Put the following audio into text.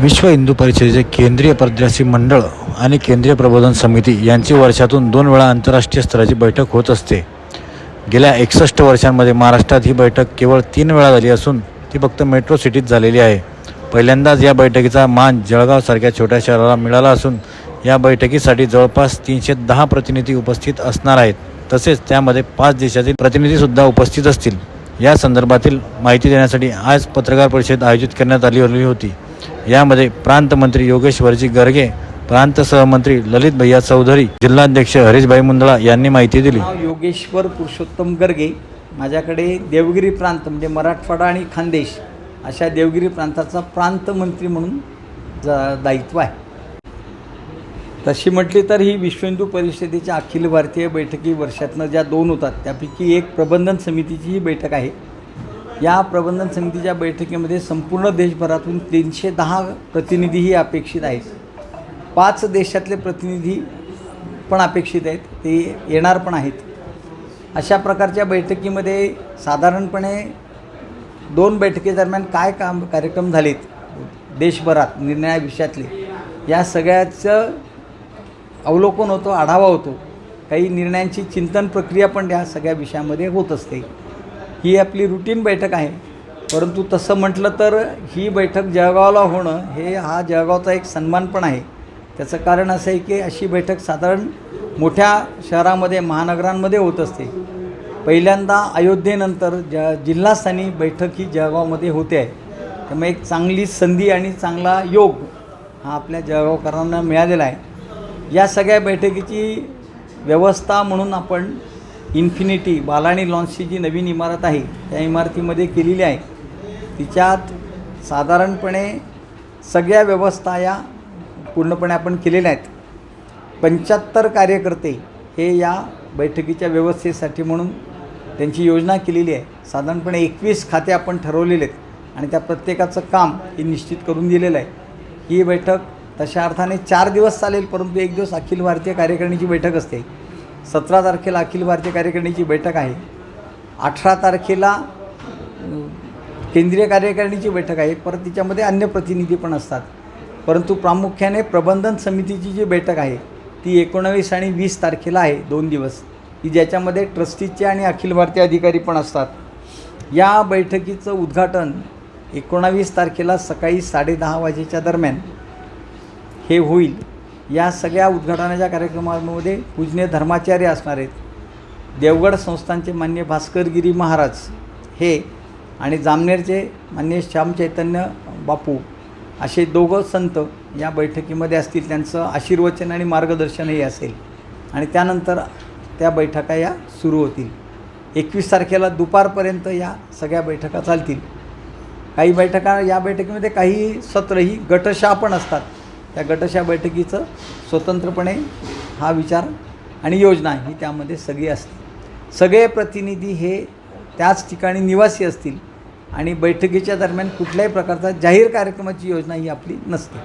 विश्व हिंदू परिषदेचे केंद्रीय पदयासी मंडळ आणि केंद्रीय प्रबोधन समिती यांची वर्षातून दोन वेळा आंतरराष्ट्रीय स्तराची बैठक होत असते. गेल्या एकसष्ट वर्षांमध्ये महाराष्ट्रात ही बैठक केवळ तीन वेळा झाली असून ती फक्त मेट्रो सिटीत झालेली आहे. पहिल्यांदाच या बैठकीचा मान जळगावसारख्या छोट्या शहराला मिळाला असून या बैठकीसाठी जवळपास तीनशे दहा प्रतिनिधी उपस्थित असणार आहेत. तसेच त्यामध्ये पाच देशातील प्रतिनिधीसुद्धा उपस्थित असतील. या संदर्भातील माहिती देण्यासाठी आज पत्रकार परिषद आयोजित करण्यात आली आली होती. यामध्ये प्रांत मंत्री गर्गे प्रांत सहमंत्री ललित भैया चौधरी जिल्हाध्यक्ष हरीशभाई मुंदळा यांनी माहिती दिली. योगेश्वर पुरुषोत्तम गर्गे. माझ्याकडे देवगिरी प्रांत म्हणजे मराठवाडा आणि खानदेश अशा देवगिरी प्रांताचा प्रांतमंत्री म्हणून ज दायित्व आहे. तशी म्हटली तर ही विश्व हिंदू परिषदेच्या अखिल भारतीय बैठकी वर्षातनं ज्या दोन होतात त्यापैकी एक प्रबंधन समितीची ही बैठक आहे. या प्रबंधन समितीच्या बैठकीमध्ये संपूर्ण देशभरातून तीनशे दहा प्रतिनिधीही अपेक्षित आहेत. पाच देशातले प्रतिनिधी पण अपेक्षित आहेत. ते येणार पण आहेत. अशा प्रकारच्या बैठकीमध्ये साधारणपणे दोन बैठकीदरम्यान काय काम कार्यक्रम झालेत? देशभरात निर्णया विषयातले. या सगळ्याचं अवलोकन होतो आढावा होतो. काही निर्णयांची चिंतन प्रक्रिया पण या सगळ्या विषयामध्ये होत असते. ही आपली रुटीन बैठक आहे. परंतु तसं म्हटलं तर ही बैठक जळगावला होणं हे हा जळगावचा एक सन्मान पण आहे. त्याचं कारण असं आहे की अशी बैठक साधारण मोठ्या शहरामध्ये महानगरांमध्ये होत असते. पहिल्यांदा अयोध्येनंतर ज जिल्हास्थानी बैठक ही जळगावमध्ये होते आहे. त्यामुळे एक चांगली संधी आणि चांगला योग हा आपल्या जळगावकरांना मिळालेला आहे. या सगळ्या बैठकीची व्यवस्था म्हणून आपण इन्फिनिटी बालाणी लॉन्चची जी नवीन इमारत आहे त्या इमारतीमध्ये केलेली आहे. तिच्यात साधारणपणे सगळ्या व्यवस्था या पूर्णपणे आपण केलेल्या आहेत. पंच्याहत्तर कार्यकर्ते हे या बैठकीच्या व्यवस्थेसाठी म्हणून त्यांची योजना केलेली आहे. साधारणपणे एकवीस खाते आपण ठरवलेले आहेत आणि त्या प्रत्येकाचं काम हे निश्चित करून दिलेलं आहे. ही बैठक तशा अर्थाने चार दिवस चालेल परंतु एक दिवस अखिल भारतीय कार्यकारिणीची बैठक असते. सतरा तारखेला अखिल भारतीय कार्यकारिणीची बैठक आहे. अठरा तारखेला केंद्रीय कार्यकारिणीची बैठक आहे. परत तिच्यामध्ये अन्य प्रतिनिधी पण असतात. परंतु प्रामुख्याने प्रबंधन समितीची जी बैठक आहे ती एकोणावीस आणि वीस तारखेला आहे दोन दिवस. की ज्याच्यामध्ये ट्रस्टीचे आणि अखिल भारतीय अधिकारी पण असतात. या बैठकीचं उद्घाटन एकोणावीस तारखेला सकाळी साडेदहा वाजेच्या दरम्यान हे होईल. या सगळ्या उद्घाटनाच्या कार्यक्रमामध्ये पूजनीय धर्माचार्य असणार आहेत. देवगड संस्थानचे मान्य भास्करगिरी महाराज हे आणि जामनेरचे मान्य श्याम चैतन्य बापू असे दोघं संत या बैठकीमध्ये असतील. त्यांचं आशीर्वचन आणि मार्गदर्शनही असेल आणि त्यानंतर त्या बैठका या सुरू होतील. एकवीस तारखेला दुपारपर्यंत या सगळ्या बैठका चालतील. काही बैठका या बैठकीमध्ये काही सत्रही गटशा पण असतात. त्या गटशा बैठकीचं स्वतंत्रपणे हा विचार आणि योजना ही त्यामध्ये सगळी असते. सगळे प्रतिनिधी हे त्याच ठिकाणी निवासी असतील आणि बैठकीच्या दरम्यान कुठल्याही प्रकारचा जाहीर कार्यक्रमाची योजना ही आपली नसते.